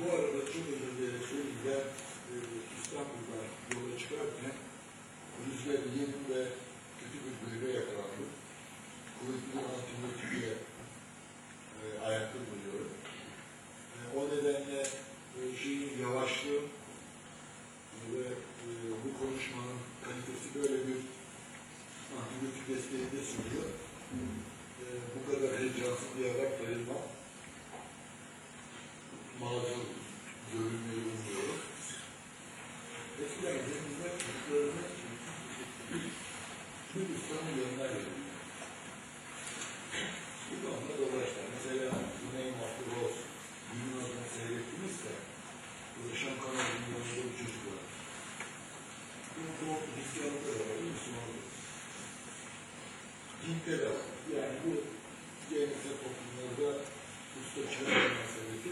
Bu arada çok özür dilerim. Ben e, İstanbul'dan yola çıkarken rüzgar yeni ve kötü bir gribe yakalandım. Kuvvetli bir antibiyotik dininde de. Yani bu geleneksel toplumlarda usta çırak meselesi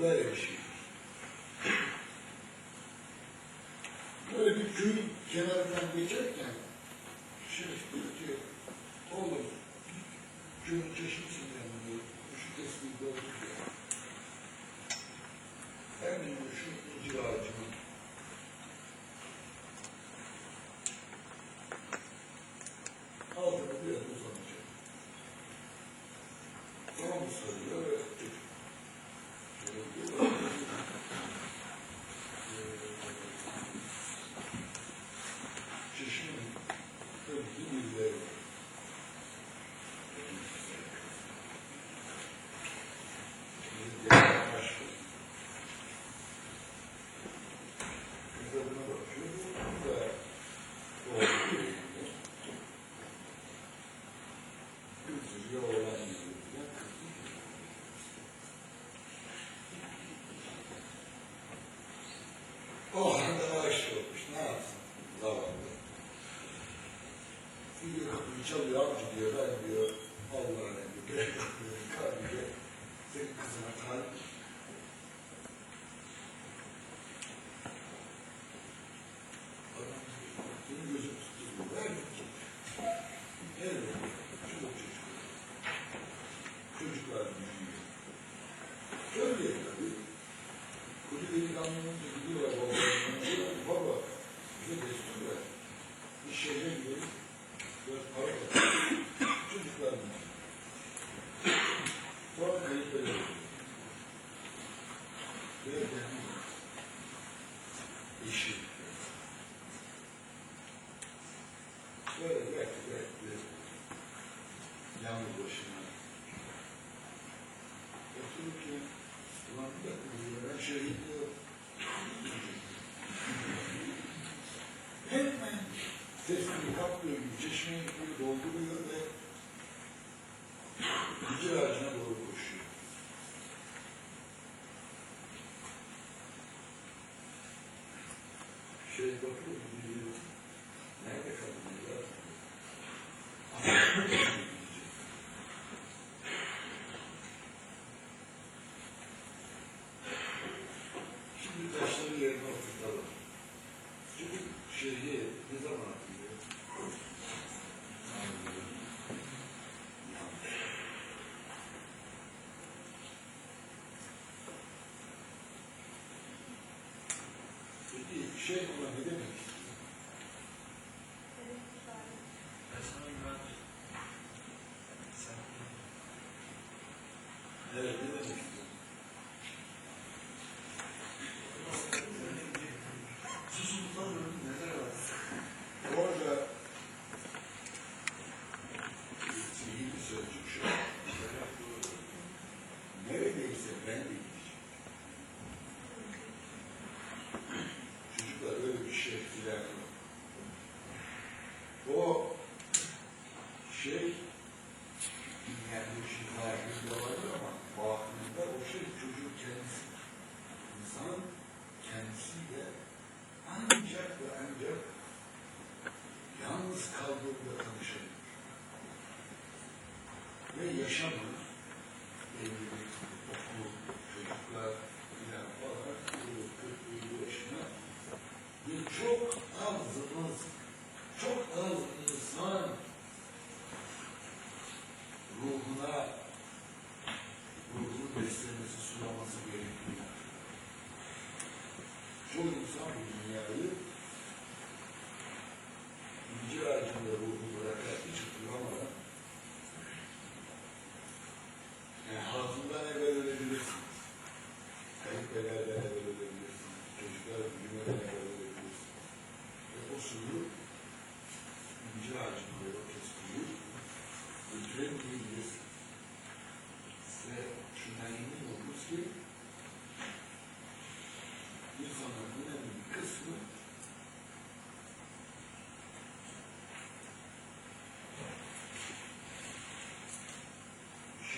böyle bir şey. Böyle bir köyün kenarından geçerken şerif diyor ki oğlum köyün çeşitsin yani diyor. Şu tesbih doğru diyor. Hem diyor şu civarı çalıyor amca diyor ben diyor Allah'ın emri diyor. Kalbiye senin kızına talip Çeşmeyi kapmıyor gibi, çeşmeyi gibi dolduruyor ve hicir ağacına doğru koşuyor. Şey bakıyor, şey olabilir mi? Sure.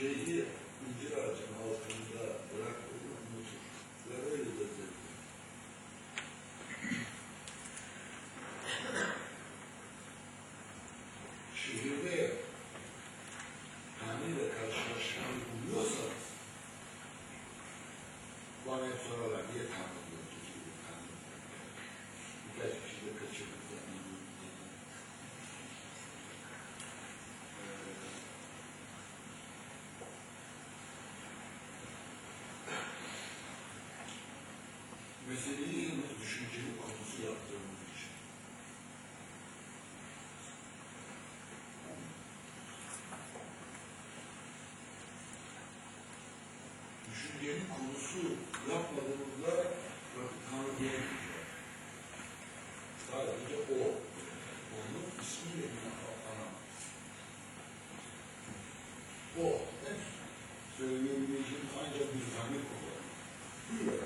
şeyi incir ağacının altında bıraktığını unutur. Ve öyle de diye anonsu yapmadığımızda bakın Tanrı diyemiyor. Şey Sadece o, onun ismiyle bir anlamaz. O, hep söyleyebileceğim ancak bir zahmet kullanır. Buyur.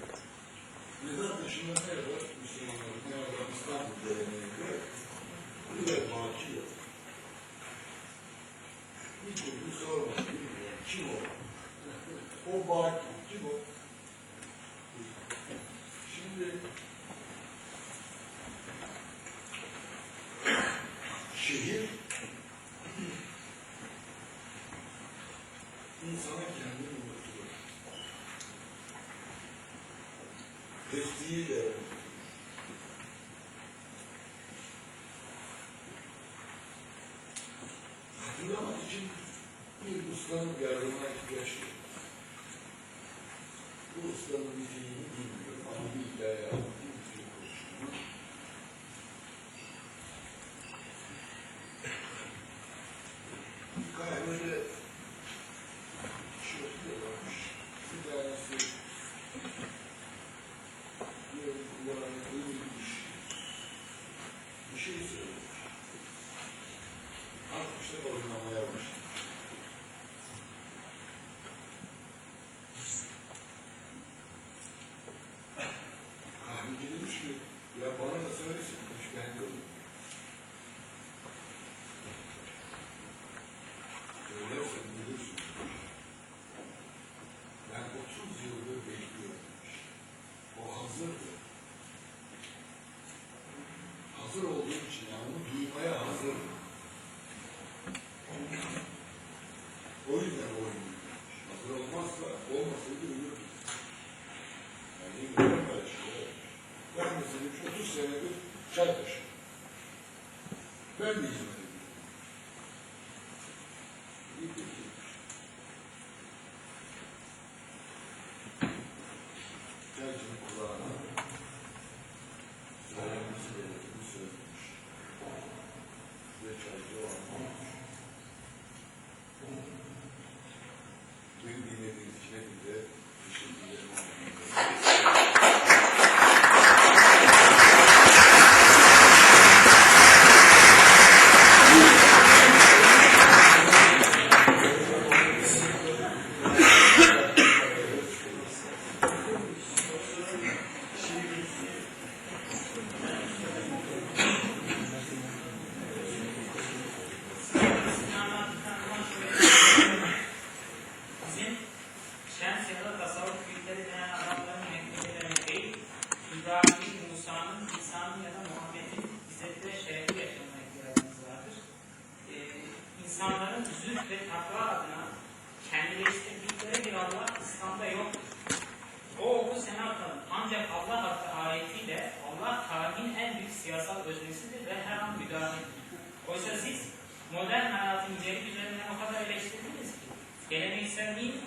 Neden dışında ne var? Müslümanların ne var? İstanbul geleneğinde bir de baki yok. Hiç onu sormadı. Kim o? O baki kim o? Şimdi şehir insana kendini unutuyor. Testiğiyle Hatırlamak için bir ustanın yardımına ihtiyaç duyuyor. Dios hazır olduğum için yani onu duymaya hazır. O yüzden oynuyor. Hazır olmazsa olmasaydı ölürdü. Yani mükemmel işte. Şey ben mesela 30 senedir çay taşıyorum. yaşatma adına kendileştirdikleri bir Allah İslam'da yoktur. O oku sen atalım. Ancak Allah hakkı ayetiyle Allah tarihin en büyük siyasal öznesidir ve her an müdahale edilir. Oysa siz modern hayatın ileri üzerinden o kadar eleştirdiniz ki gelenekselliğin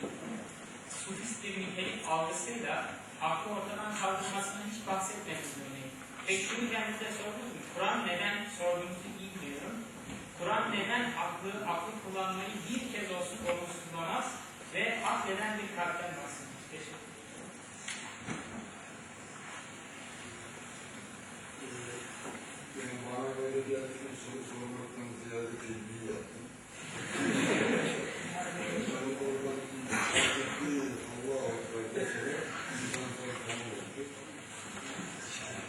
sufist bir nitelik algısıyla aklı ortadan kaldırmasını hiç bahsetmediniz örneğin. Peki şunu kendinize sordunuz mu? Kur'an neden sorduğunuzu Kur'an neden aklı, aklı kullanmayı bir kez olsun olumsuzlamaz ve akleden bir kalpten bahsediyor. Teşekkür ederim. Yani bana böyle geldiğinde soru sormaktan ziyade tebliğ yaptım. Yani oradan bir Allah Ekber deseler, insan sonra tamam olacak. Şimdi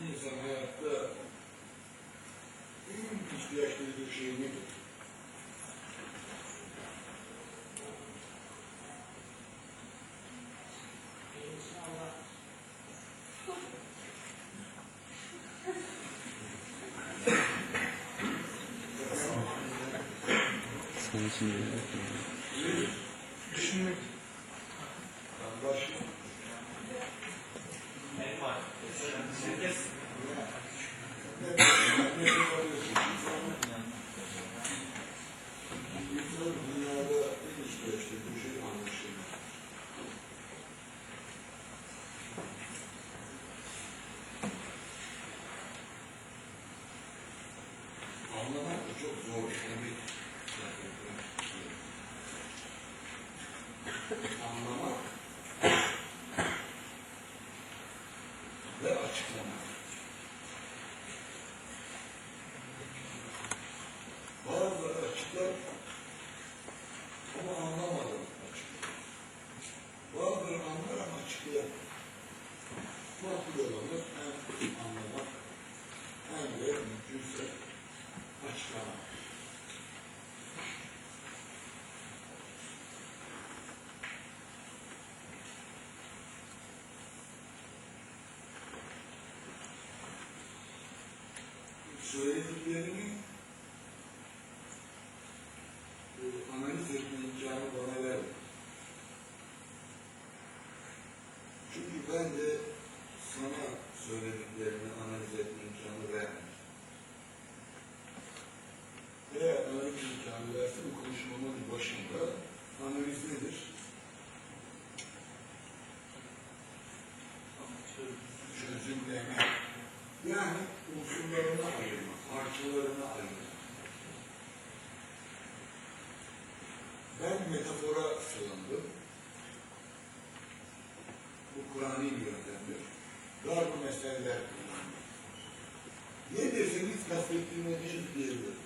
bir insan hayatta en ihtiyaç duyduğu şey nedir? İnşallah. Sen söylediklerini e, analiz etme imkanı bana verdi. Çünkü ben de sana söylediklerini analiz etme imkanı vermedim. Eğer analiz imkanı verse bu konuşmamın başında analiz nedir? Çözümleme. Yani unsurlarına ayırma, parçalarına ayırma. Ben metafora sığındım. Bu Kur'an'ın yöntemdir. Dar bu meseleler kullandım. Ne deseniz kastettiğine değil diyebilirim.